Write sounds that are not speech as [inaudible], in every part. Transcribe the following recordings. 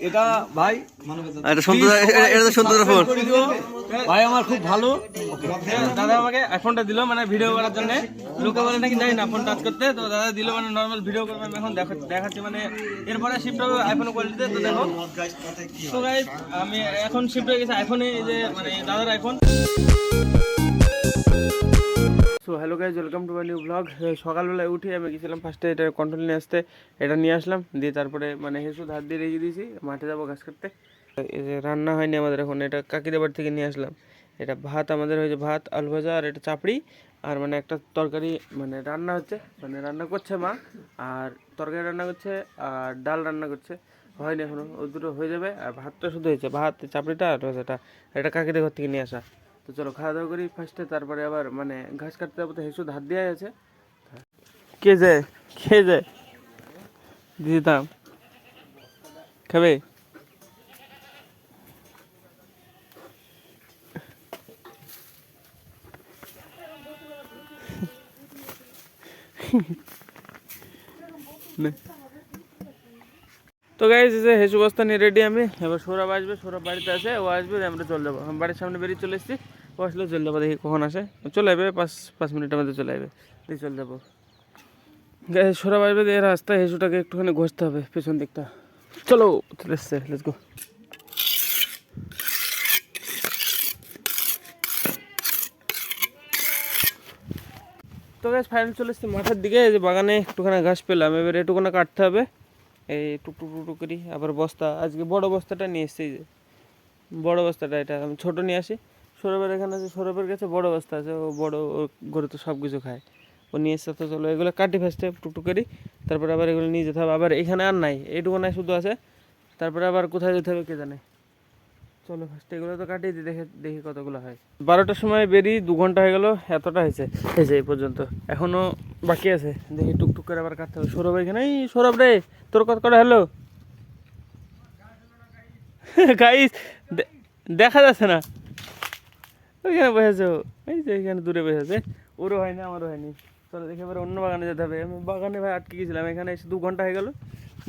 এটা ভাই এটা সন্তু এটা তো সন্তুদার ফোন ভাই আমার খুব ভালো। দাদা আমাকে আইফোনটা দিল মানে ভিডিও করার জন্য। লোকে বলে নাকি জানি না ফোন টাচ করতে। তো দাদা দিল মানে নর্মাল ভিডিও করব আমি এখন দেখা- দেখাচ্ছি মানে এরপরে শিফট হবে আইফোন কোয়ালিটিতে তো দেখো। তো আমি এখন শিফট হয়ে গেছে আইফোনে এই যে মানে দাদার iPhone so hello guys welcome to my new blog সকালবেলায় উঠে আমি গেছিলাম ফার্স্টে এটা কন্ট্রোল নিয়ে আসতে, এটা নিয়ে আসলাম, দিয়ে তারপরে মানে হেসু হাত দিয়ে রেখে দিয়েছি, মাঠে যাব ঘাস কাটতে। রান্না হয়নি আমাদের এখন, এটা কাকিদের বাড়ি থেকে নিয়ে আসলাম। এটা ভাত আমাদের হয়েছে ভাত, আলু ভাজা আর এটা চাপড়ি, আর মানে একটা তরকারি মানে রান্না হচ্ছে মানে রান্না করছে মা, আর তরকারি রান্না করছে, আর ডাল রান্না করছে। হয়নি এখনও, ও দুটো হয়ে যাবে, আর ভাতটা শুধু হয়েছে, ভাত, চাপড়িটা আর ভাজাটা এটা কাকিদের ঘর থেকে নিয়ে আসা। তো চলো খাওয়া দাওয়া করি ফার্স্টে তারপরে আবার মানে ঘাস কাটতে যাব, তো হেসু হাত দেওয়া আছে। কে যায় কে যায় দিতাম খাবে? [laughs] নে। তো গাইজ যে হেসু বস্তা নিয়ে রেডি আমি। এবার সৌরভ আসবে, সৌরভ বাড়িতে আছে, ও আসবে আমরা চলে যাব বাড়ির সামনে বেরিয়ে চলে এসেছি, ও আসলে চলে যাব দেখি কখন আসে। চলে যাবে পাঁচ পাঁচ মিনিটের মধ্যে চলে যাবে দিয়ে চলে যাব গাইজ সৌরভ আসবে, দিয়ে রাস্তায় হেসুটাকে একটুখানি ঘষতে হবে, পেছন দিকটা। চলো, চলে এসছে লেটস গো তো গাছ ফাইনাল চলে এসছি মাঠের দিকে যে বাগানে একটুখানি ঘাস পেলাম, এবার এটুকুনা কাটতে হবে। এই টুকটুক টুকটুক করি, আবার বস্তা, আজকে বড় বস্তাটা নিয়ে এসছি এই যে। বড় বস্তাটা এটা, আমি ছোটো নিয়ে আসি। সৌরভের এখানে আছে সৌরভের কাছে বড় বস্তা আছে, ও বড় ও গরু তো সব কিছু খায়। ও নিয়ে এসছে, তো চলো এগুলো কাটি ফার্স্টে টুকটুক করি, তারপরে আবার এগুলো নিয়ে যেতে হবে। আবার এখানে আর নাই, এইটুকু নাই, শুধু আছে। তারপরে আবার কোথায় যেতে হবে কে জানে। চলো ফার্স্ট এগুলো তো কাটিয়ে দিই, দেখে, দেখি কতগুলো হয়। বারোটার সময় বেরিয়ে দু ঘণ্টা হয়ে গেল, এতটা হয়েছে হয়েছে এই পর্যন্ত। এখনও বাকি আছে, দেখি টুকটুক করে আবার কাটতে হবে। সৌরভ এখানে, এই সৌরভ রে, তোর কত করে হ্যালো গাইস দেখা যাচ্ছে না। ওইখানে বসেছে এই যে এখানে দূরে বসেছে ওরও হয়নি, আমারও হয়নি। চলো দেখে এবার অন্য বাগানে যেতে হবে। আমি বাগানে ভাই আটকে গেছিলাম, এখানে এসে দু ঘণ্টা হয়ে গেল।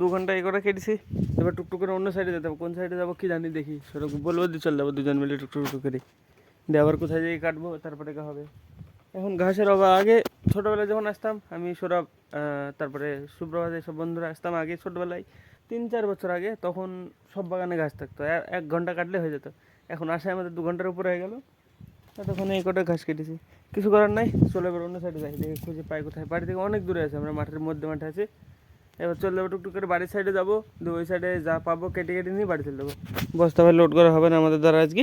দু ঘণ্টা এই করে কেটেছি। এবার টুকটুক করে অন্য সাইডে যেতে হবে। কোন সাইডে যাব কি জানি, দেখি। সেরকম বলব দিয়ে চলে যাব দুজন মিলে টুকটুক টুক করে। দিয়ে আবার কোথায় যেয়ে কাটবো, তারপরে কা হবে। এখন ঘাসের অভাব। আগে ছোটোবেলায় যখন আসতাম, আমি, সৌরভ তারপরে সুপ্রভাত সব বন্ধুরা আসতাম আগে ছোটোবেলায়। তিন, চার বছর আগে তখন সব বাগানে ঘাস থাকতো। এক ঘণ্টা কাটলে হয়ে যেত। এখন আসায় আমাদের দু ঘণ্টার উপরে হয়ে গেল। তখন এই কটা ঘাস কেটেছি। কিছু করার নাই, চলে এবার অন্য সাইডে যাই। দেখে খুঁজে পাই কোথায়। বাড়ি থেকে অনেক দূরে আছে, আমরা মাঠের মধ্যে মাঠে আছি। এবার চলে যাব টুকটুক করে বাড়ির সাইডে যাব। দু ওই সাইডে যা পাবো কেটে কেটে নিয়ে বাড়ি চলে যাব। বস্তা ভাই লোড করা হবে না আমাদের দ্বারা আজকে।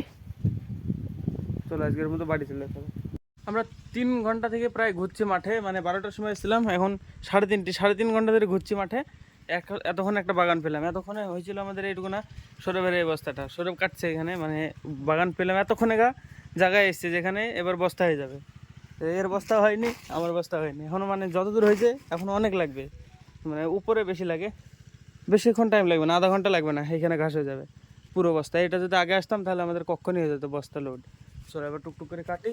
চলো আজকের মতো বাড়ি চলে যেতে হবে আমরা তিন ঘণ্টা থেকে প্রায় ঘুরছি মাঠে মানে বারোটার সময় এসেছিলাম, এখন সাড়ে তিনটে, সাড়ে তিন ঘণ্টা ধরে ঘুরছি মাঠে। এতক্ষণ একটা বাগান পেলাম। এতক্ষণে হয়েছিল আমাদের এইটুকু না সৌরভের এই বস্তাটা সৌরভ কাটছে এখানে মানে বাগান পেলাম এতক্ষণে গা জায়গায় এসছে যেখানে এবার বস্তা হয়ে যাবে। এর বস্তা হয়নি, আমার বস্তা হয়নি। এখনও মানে যতদূর হয়েছে এখনও অনেক লাগবে। মানে উপরে বেশি লাগে। বেশিক্ষণ টাইম লাগবে না, আধা ঘণ্টা লাগবে না, এখানে ঘাস হয়ে যাবে। পুরো বস্তা। এটা যদি আগে আসতাম, তাহলে আমাদের কক্ষণই হয়ে যেত বস্তা লোড সো এবার টুকটুক করে কাটি।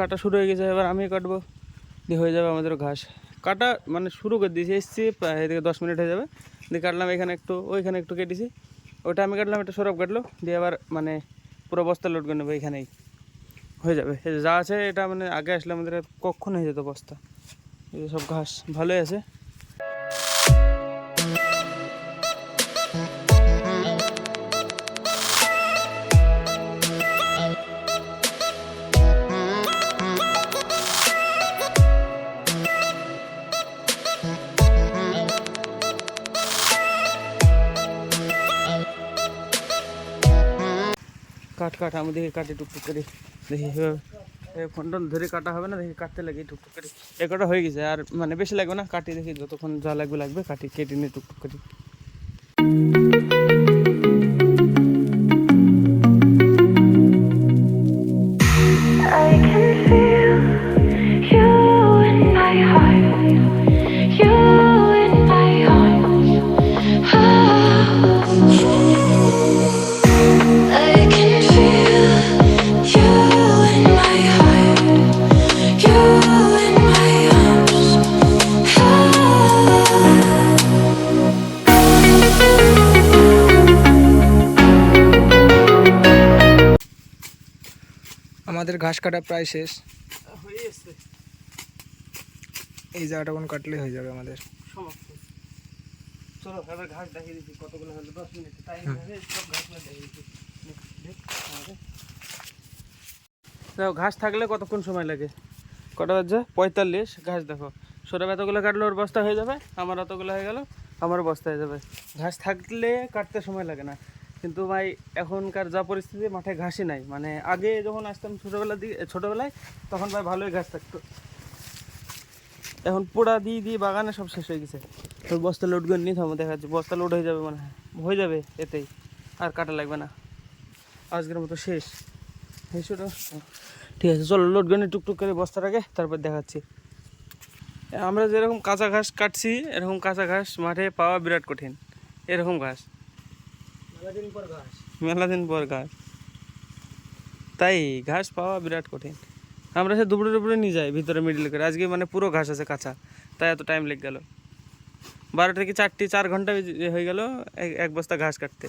কাটা শুরু হয়ে গেছে, এবার আমি কাটবো। দিয়ে হয়ে যাবে আমাদের ঘাস। কাটা মানে শুরু করে দিয়েছি, এসছি, প্রায় এদিকে দশ মিনিট হয়ে যাবে। দিয়ে কাটলাম এখানে একটু, ওইখানে একটু কেটেছি। ওটা আমি কাটলাম, এটা সরব কাটলো। দিয়ে আবার মানে পুরো বস্তা লোড করে নেব এখানেই। হয়ে যাবে। যা আছে, এটা মানে আগে আসলে আমাদের কখন হয়ে যেত বস্তা? এই সব ঘাস, ভালোই আছে। কাট কাট আমি দেখি কাটি টুকটুক করে দেখি ফোন টোন ধরে কাটা হবে না দেখি কাটতে লাগে টুকটুক করে এ কটা হয়ে গেছে আর মানে বেশি লাগবে না কাটি দেখি যতক্ষণ যা লাগবে লাগবে কাটি কেটে নিয়ে টুকটুক করি আমাদের ঘাস কাটা প্রায় শেষ। হয়ে এই জায়গাটা কোন কাটলে হয়ে যাবে আমাদের। চলো এবার ঘাস দেখিয়ে দিচ্ছি কতগুলো হলো দশ মিনিটে। তাই সব ঘাসগুলো দেখিয়ে দিচ্ছি। নে, দেখ, আমাকে। দেখো ঘাস থাকলে কতক্ষণ সময় লাগে? কটা বাজছে? পঁয়তাল্লিশ। ঘাস দেখো। সৌরভ এতগুলো কাটলে ওর বস্তা হয়ে যাবে আমার অতগুলো হয়ে গেল আমার বস্তা হয়ে যাবে। ঘাস থাকলে কাটতে সময় লাগে না। কিন্তু ভাই, এখনকার যা পরিস্থিতি, মাঠে ঘাসই নাই। মানে আগে যখন আসতাম ছোটোবেলার দিকে ছোটোবেলায়, তখন ভাই ভালোই ঘাস থাকতো। এখন পোড়া দিয়ে দিয়ে বাগানে সব শেষ হয়ে গেছে। তো বস্তা লোড করে নিয়ে থামো দেখা যাচ্ছে বস্তা লোড হয়ে যাবে মানে হয়ে। যাবে এতেই, আর কাটা লাগবে না। আজকের মতো শেষ। ওটা ঠিক আছে, চলো লোড করে টুকটুক করে বস্তাটাকে, তারপর দেখাচ্ছি। আমরা যেরকম কাঁচা ঘাস কাটছি, এরকম কাঁচা ঘাস মাঠে পাওয়া বিরাট কঠিন। এরকম ঘাস। মেলা দিন পর ঘাস। তাই ঘাস পাওয়া বিরাট কঠিন। আমরা সে দুপুরে দুপুরে নিয়ে যাই ভিতরে মিডিল করে। আজকে মানে পুরো ঘাস আছে কাঁচা। তাই এত টাইম লেগে গেল। বারোটা থেকে চারটি চার ঘণ্টা হয়ে গেল এক- এক বস্তা ঘাস কাটতে।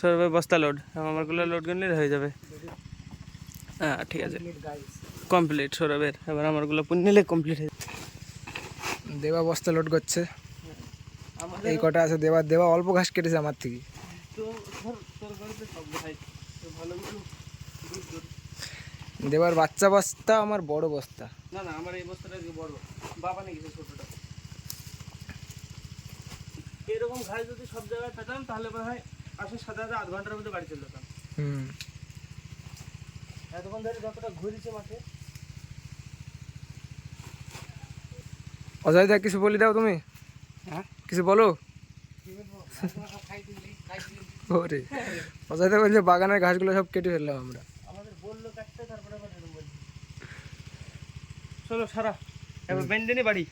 সরবে বস্তা লোড আমারগুলো লোড করে নিলে হয়ে যাবে। হ্যাঁ ঠিক আছে। কমপ্লিট সৌরভের এবার আমারগুলো পুন নিলে কমপ্লিট হয়ে দেবা বস্তা লোড করছে। এই কটা আছে দেবা দেবা অল্প ঘাস কেটেছে আমার থেকে। দেবার বাচ্চা বস্তা আমার বড় বস্তা। না না আমার এই বস্তাটা বড়। বাবা গেছে ছোটটা। এরকম ঘাস যদি সব জায়গায় পেতাম তাহলে মনে হয় আসার সাথে সাথে আধ ঘণ্টার মধ্যে বাড়ি চলে যেতাম। হুম। এতক্ষণ ধরে যতটা ঘুরেছে মাঠে। অজয় দা কিছু বলি দাও তুমি? হ্যাঁ? কিছু বলো? ওরে অজয় দা বলছে বাগানের ঘাসগুলো সব কেটে ফেললাম আমরা। আমাদের বলল কাটতে তারপরে আবার এরকম বলছে। চলো সারা এবার বাড়ি।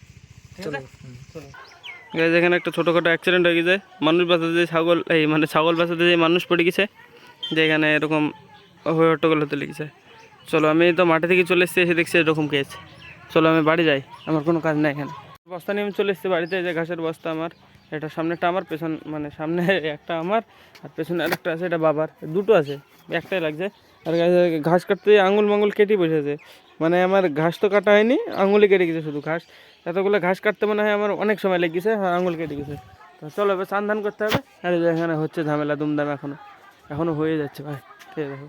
গাইজ এখানে একটা ছোটোখাটো অ্যাক্সিডেন্ট হয়ে গেছে। মানুষ বাঁচাতে যে ছাগল এই মানে ছাগল বাঁচাতে যে মানুষ পড়ে গেছে যে এখানে এরকম হয়ে হট্টগোল হতে লেগেছে। চলো আমি তো মাঠে থেকে চলে এসেছি এসে দেখছি এরকম কেস চলো আমি বাড়ি যাই আমার কোনো কাজ নেই এখানে। বস্তা নিয়ে চলে এসেছি বাড়িতে যে ঘাসের বস্তা আমার, এটা সামনেটা আমার, পেছন মানে সামনে একটা আমার, আর পেছনে আরেকটা আছে, এটা বাবার, দুটো আছে, একটাই লাগছে। আর ঘাস কাটতে আঙুল মাঙুল কেটে বসেছে। মানে আমার ঘাস তো কাটা হয়নি, আঙুলে কেটে গেছে শুধু ঘাস। এতগুলো ঘাস কাটতে মনে হয় আমার অনেক সময় লেগে গেছে আর আঙুল কেটে গেছে। তো চলো, এবার চান ধান করতে হবে। আর এখানে হচ্ছে ঝামেলা, দুমদাম এখনও এখনও হয়ে যাচ্ছে, ভাই। ঠিক দেখো।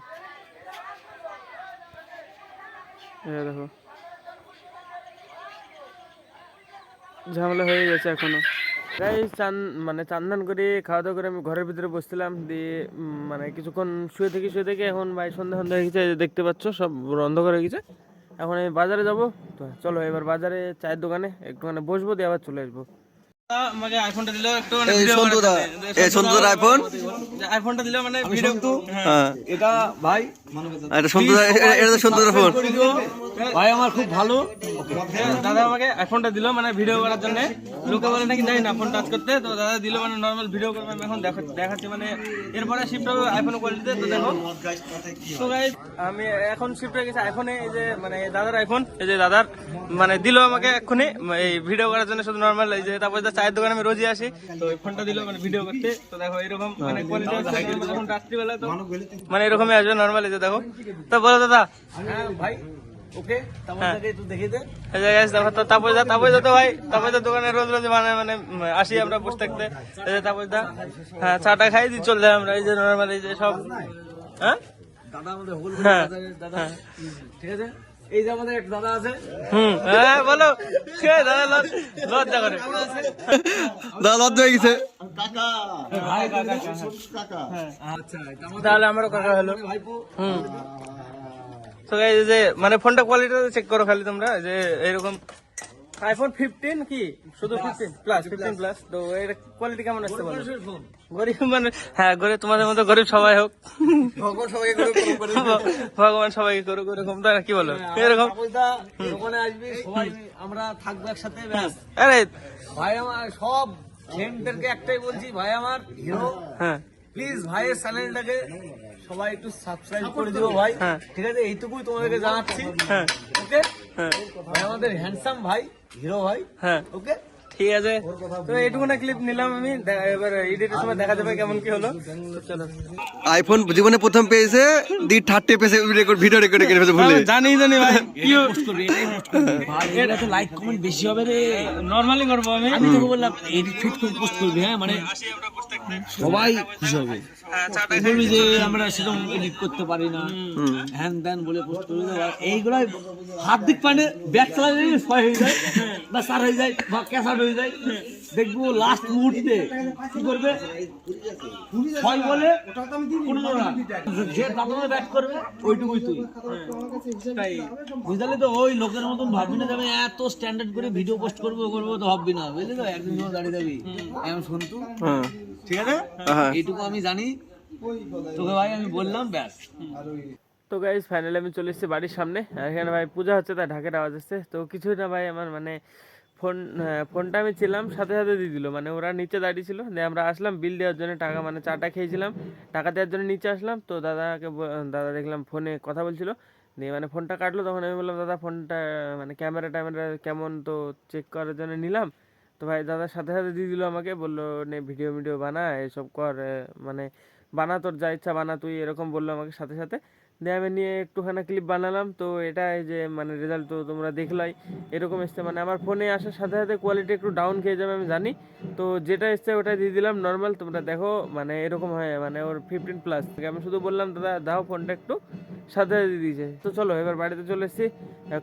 দেখো। ঝামেলা হয়ে গেছে এখনও। তাই চান মানে চান্দান করে খাওয়া দাওয়া করে আমি ঘরের ভিতরে বসছিলাম, দিয়ে মানে কিছুক্ষণ শুয়ে থেকে শুয়ে থেকে, এখন ভাই সন্ধ্যা সন্ধ্যা হয়ে গেছে দেখতে পাচ্ছ, সব অন্ধকার করে গেছে। এখন আমি বাজারে যাব, তো চলো এবার বাজারে চায়ের দোকানে, একটুখানে বসবো, দিয়ে আবার চলে আসব। আমাকে আইফোনটা দিলেও একটু মানে এই সন্তুদা এই সন্তুদার আইফোন আইফোনটা দিলেও মানে ভিডিও হ্যাঁ। এটা ভাই এটা সন্তুদা এটা- এটা তো সন্তুদার ফোন ভাই আমার খুব ভালো। দাদা আমাকে আইফোনটা দিল মানে ভিডিও করার জন্য। লোকে বলে নাকি জানি না ফোন টাচ করতে। তো দাদা দিল মানে নর্মাল ভিডিও করবে আমি এখন দেখাচ্ছি মানে এরপরে শিফট হবে আইফোন কোয়ালিটিতে তো দেখো। তো guys, আমি এখন শিফট হয়ে গেছি আইফোনে এই যে মানে দাদার আইফোন এই যে দাদার মানে দিল আমাকে এক্ষুনি এই ভিডিও করার জন্য শুধু নর্মাল এই যে তারপরে চায়ের দোকানে আমি রোজই আসি। তো এই ফোনটা দিল মানে ভিডিও করতে। তো দেখো এরকম মানে কোয়ালিটি রাত্রিবেলা তো মানে এরকমই আসবে নর্মাল যে দেখো। তো বলো দাদা। হ্যাঁ ভাই ওকে হ্যাঁ। দে। দা তাপস দা তো ভাই দা দোকানে রোজ রোজ মানে মানে আসি আমরা বসে থাকতে। দা হ্যাঁ চাটা খাই দিয়ে চলে যাই আমরা এই যে নর্মাল এই যে সব। হ্যাঁ? দাদা আমাদের হ্যাঁ। দাদা। হ্যাঁ। ঠিক আছে? এই যে আমাদের একটা দাদা আছে। হুম হ্যাঁ বলো। কে দাদা লজ্জা করে। দাদা লজ্জা হয়ে গেছে। আচ্ছা এটা তাহলে আমারও কাকা হলো। হুম। তো এই যে মানে ফোনটা কোয়ালিটি চেক করো খালি তোমরা যে এরকম আইফোন ফিফটিন কি? শুধু ফিফটিন প্লাস ফিফটিন প্লাস তো এর কোয়ালিটি কেমন আসছে বলো? গরিব মানে হ্যাঁ গরিব তোমাদের মতো গরিব সবাই হোক। ভগবান সবাইকে করে করে ভগবান সবাইকে করুক এরকম না? কি বলো? এরকম। তাপসদা দোকানে আসবি সবাই আমরা থাকব একসাথে ব্যাস। আরে ভাই আমার সব ফ্রেন্ডদেরকে একটাই বলছি ভাই আমার হিরো হ্যাঁ। প্লিজ ভাইয়ের চ্যানেলটাকে সবাই একটু সাবস্ক্রাইব করে দিও ভাই। হ্যাঁ। ঠিক আছে এইটুকুই তোমাদেরকে জানাচ্ছি। হ্যাঁ। ওকে? হ্যাঁ। ভাই আমাদের হ্যান্ডসাম ভাই হিরো ভাই। হ্যাঁ। ওকে? ঠিক আছে। তো এইটুকু না। ক্লিপ নিলাম আমি। এবার এডিটের সময় দেখা যাবে কেমন কি হলো। চলো আইফোন জীবনে প্রথম পেয়েছে দি থার্টি পেয়েছে রেকর্ড ভিডিও রেকর্ড করে ফেলেছে ভুলে। জানি জানি ভাই। কি এটা তো লাইক কমেন্ট বেশি হবে রে। নর্মালি করব আমি। আমি তোকে বললাম এডিট ফিট করে পোস্ট করবি হ্যাঁ? মানে সবাই খুশি হবে। বলবি যে আমরা সেরকম এডিট করতে পারি না। হ্যান ত্যান বলে পোস্ট করে তো এইগুলো হার্দিক পান্ডে ব্যাক চালালে ছয় হয়ে যায় বা চার হয়ে যায় বা ক্যাসার হয়ে যায়। দেখব লাস্ট মুহূর্তে। কি করবে? ছয় বলে যে দাদা ব্যাট করবে ওইটুকুই তুই। বুঝলি তো? ওই লোকের মতন ভাববি না যে এত স্ট্যান্ডার্ড করে ভিডিও পোস্ট করব করব তো ভাববি না। বুঝলি তো? একদিন দাঁড়িয়ে যাবি এমন শুনতু হ্যাঁ। ঠিক আছে? হ্যাঁ। এইটুকু আমি জানি। তোকে ভাই আমি বললাম ব্যাস। তো গাইজ ফাইনালি আমি চলে এসেছি বাড়ির সামনে। এখানে ভাই পূজা হচ্ছে তাই ঢাকের আওয়াজ আসছে। তো কিছুই না ভাই আমার মানে ফোন ফোনটা আমি ছিলাম, সাথে সাথে দিয়ে দিল। মানে ওরা নিচে দাঁড়িয়ে ছিল দিয়ে আমরা আসলাম, বিল দেওয়ার জন্য টাকা মানে চাটা খেয়েছিলাম। টাকা দেওয়ার জন্য নিচে আসলাম, তো দাদাকে দাদা দেখলাম ফোনে কথা বলছিল। দিয়ে মানে ফোনটা কাটলো, তখন আমি বললাম, দাদা, ফোনটা মানে ক্যামেরা ট্যামেরা কেমন তো চেক করার জন্য নিলাম। তো ভাই দাদার সাথে সাথে দিয়ে দিল আমাকে, বলল, নে ভিডিও ভিডিও বানা, এসব কর মানে বানা তোর যা ইচ্ছা বানা, তুই এরকম বলল আমাকে সাথে সাথে। দিয়ে আমি নিয়ে একটুখানি ক্লিপ বানালাম। তো এটা যে মানে রেজাল্ট তো তোমরা দেখলাই। এরকম এসছে। মানে আমার ফোনে আসার সাথে সাথে কোয়ালিটি একটু ডাউন খেয়ে যাবে, আমি জানি। তো যেটা এসছে ওটা দিয়ে দিলাম। নর্মাল তোমরা দেখো মানে এরকম হয় মানে ওর ফিফটিন প্লাস আমি শুধু বললাম, দাদা, দাও ফোনটা একটু। সাথে সাথে দিয়ে দিয়েছে। তো চলো, এবার বাড়িতে চলে এসেছি।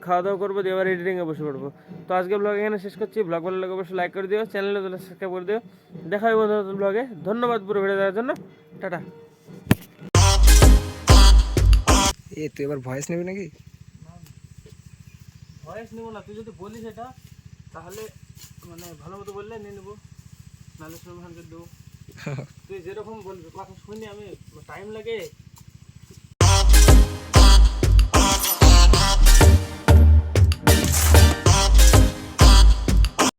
খাওয়া দাওয়া করব, দিয়ে এবার এডিটিংয়ে বসে পড়ব। তো আজকে ব্লগ এখানে শেষ করছি। ব্লগ ভালো লাগে অবশ্যই লাইক করে দিও। চ্যানেলে সাবস্ক্রাইব করে দিও। দেখা হবে বন্ধু ব্লগে ধন্যবাদ পুরো ভিডিও দেওয়ার জন্য। টাটা। এ তুই এবার ভয়েস নিবি নাকি? ভয়েস নেব না তুই যদি বলিস এটা তাহলে মানে ভালো মতো বললে নিয়ে নেব। নাহলে শুনে দেবো। [laughs] তুই যেরকম বলবি কথা শুনে আমি টাইম লাগে।